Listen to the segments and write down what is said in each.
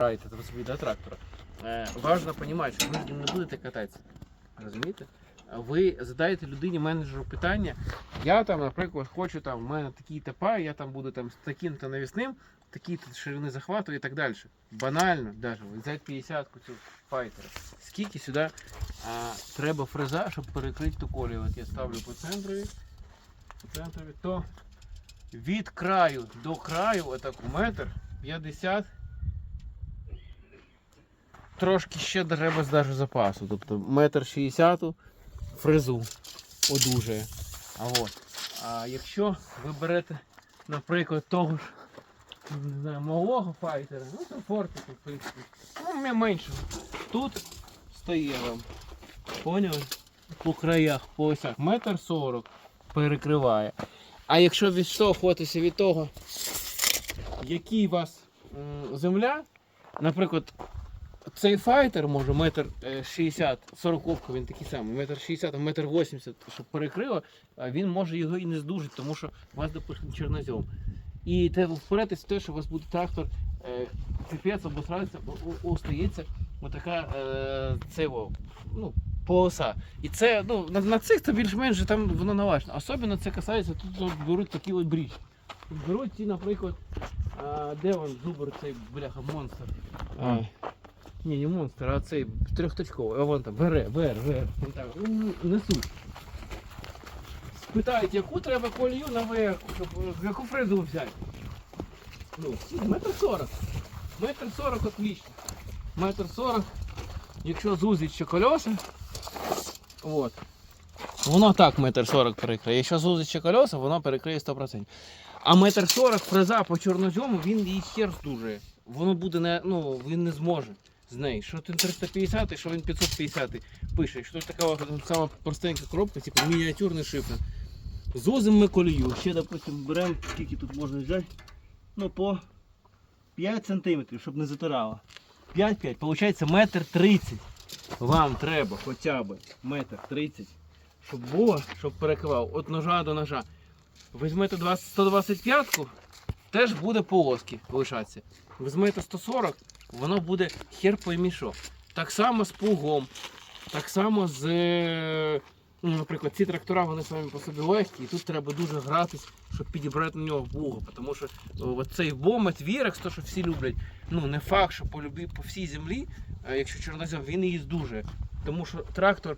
Там собі до трактора. Е, важно розуміти, що ви з ним не будете кататися. Розумієте? Ви задаєте людині менеджеру питання. Я там, наприклад, хочу там, в мене такі типа, я там буду там з таким-то навісним, такі-то ширини захвату і так далі. Банально, даже взяти 50 цю файтера. Скільки сюди а, треба фреза, щоб перекрити ту колію. От я ставлю по центрові, по центрові, то від краю до краю, отак метр 50 трошки ще треба даже запасу. Тобто метр шістдесяту фрезу одужає. А от. А якщо ви берете, наприклад, того ж не знаю, малого файтера, ну то фортику, в принципі, ну м- менше. Тут стає вам. Поняли? По краях, по осях. Метр сорок перекриває. А якщо відштовхуватися від того, який у вас земля, наприклад, цей файтер може метр е, 60, 40 він такий самий, метр 60, а метр 80, щоб перекрило, він може його і не здужити, тому що у вас, допустим, чорнозем. І те в те, що у вас буде трактор, е, піпець або сразиться, остається отака е, ну, полоса. І це, ну, на, на цих це більш-менш там воно налажено. Особливо це касається, тут от беруть такі от бріч. Беруть ті, наприклад, а, де вон зубр цей бляха монстр. А, ні, не монстр, а цей трьохточковий, а вон там, ВР, ВР, ВР. Вон несуть. Спитають, яку треба колію на ВР, щоб е, яку фрезу взяти. Ну, метр сорок. Метр сорок отлично. Метр сорок. Якщо зузить ще колеса, от. Воно так метр сорок перекриє. Якщо зузить ще колеса, воно перекриє 100%. А метр сорок фреза по чорнозьому, він її хер здужує. Воно буде не, ну, він не зможе з неї. Що він 350, що він 550 пише. Що така сама простенька коробка, типу мініатюрний шифр. Зузимо ми колію. Ще, допустим, беремо, скільки тут можна взяти. Ну, по 5 см, щоб не затирало. 5-5, виходить метр 30. Вам треба хоча б метр 30, щоб було, щоб перекривав від ножа до ножа. Візьмете 20 125 теж буде полоски лишатися. Візьмете 140, воно буде хер поймі що. Так само з плугом, так само з. е, Ну, наприклад, ці трактора вони самі по собі легкі, і тут треба дуже гратись, щоб підібрати на нього плуга. Тому що цей бомет, вірекс, то що всі люблять, ну не факт, що по, любі, по всій землі, якщо чорнозем, він її здужує. Тому що трактор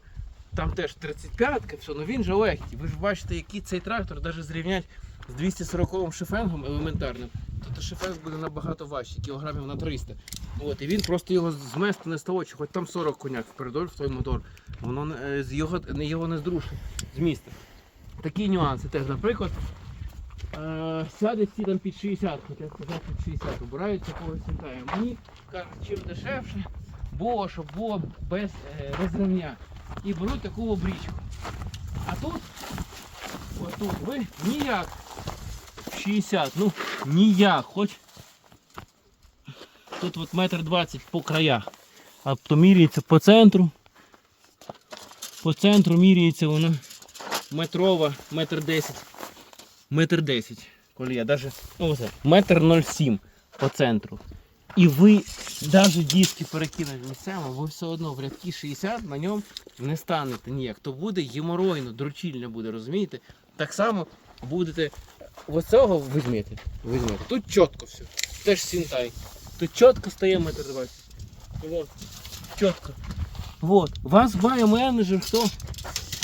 там теж 35-ка, все, ну він же легкий. Ви ж бачите, який цей трактор навіть зрівняти з 240 м шифенгом елементарним, то, то буде набагато важчий, кілограмів на 300. От, і він просто його змести не столочить, хоч там 40 коняк впередоль в той мотор. Воно е, з його, його не здрушить з міста. Такі нюанси теж, наприклад, е, сяде всі там під 60, хоча сказати під 60, обирають такого сінтаю. Мені кажуть, чим дешевше, було, щоб було без е, розривня. І беруть таку обрічку. А тут, ось тут ви ніяк 60, ну ніяк, хоч тут от метр двадцять по краях. А то міряється по центру. По центру міряється вона метрова, метр десять. Метр десять. Колія, даже, ну оце, метр ноль сім по центру. І ви навіть диски перекинуть місцями, ви все одно в рядки 60 на ньому не станете ніяк. То буде геморойно, дручільно буде, розумієте? Так само будете ось цього візьмете. візьмете. Тут чітко все. Теж сінтай. Тут чітко стає метр двадцять. Вот. Чітко. Вот. Вас має менеджер, хто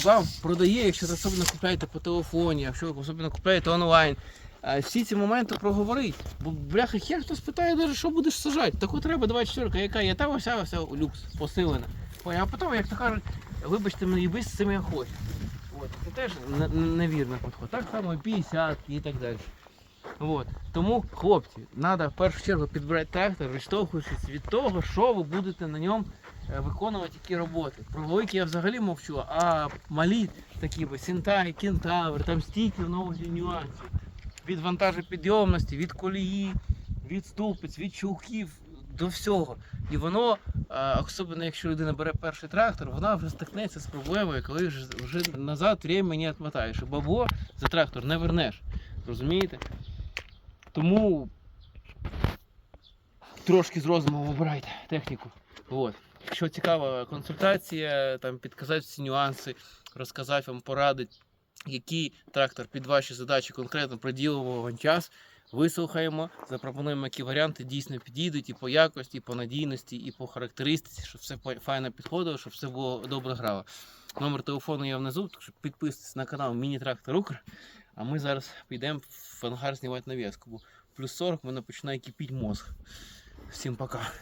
вам продає, якщо ви особливо купляєте по телефоні, якщо ви особливо купляєте онлайн. А Всі ці моменти проговорить. Бо бляха хер хто спитає, даже, що будеш сажати. Таку треба 24, яка є, та вся вся люкс посилена. А потім, як то кажуть, вибачте мені, їби з цим я хочу. Це теж не- не- невірний підход. Так само і 50 і так далі. От. Тому, хлопці, треба в першу чергу підбирати трактор, відштовхуючись від того, що ви будете на ньому е, виконувати які роботи. Про великі я взагалі мовчу, а малі такі би Сінтай, Кентавр, там стільки нових нюансів. Від вантажопідйомності, від колії, від стовпиць, від чулків до всього. І воно, е, особливо якщо людина бере перший трактор, вона вже стикнеться з проблемою, коли вже, назад время не відмотаєш. Бабло за трактор не вернеш. Розумієте? Тому трошки з розумом обирайте техніку. От. Якщо цікава консультація, там підказати всі нюанси, розказати вам порадити, який трактор під ваші задачі конкретно приділимо вам час. Вислухаємо, запропонуємо, які варіанти дійсно підійдуть і по якості, і по надійності, і по характеристиці, щоб все файно підходило, щоб все було добре грало. Номер телефону є внизу, так що підписуйтесь на канал Міні-Трактор Укр. А ми зараз підемо в ангар знімати нав'язку, бо плюс 40 в мене починає кипіти мозг. Всім пока.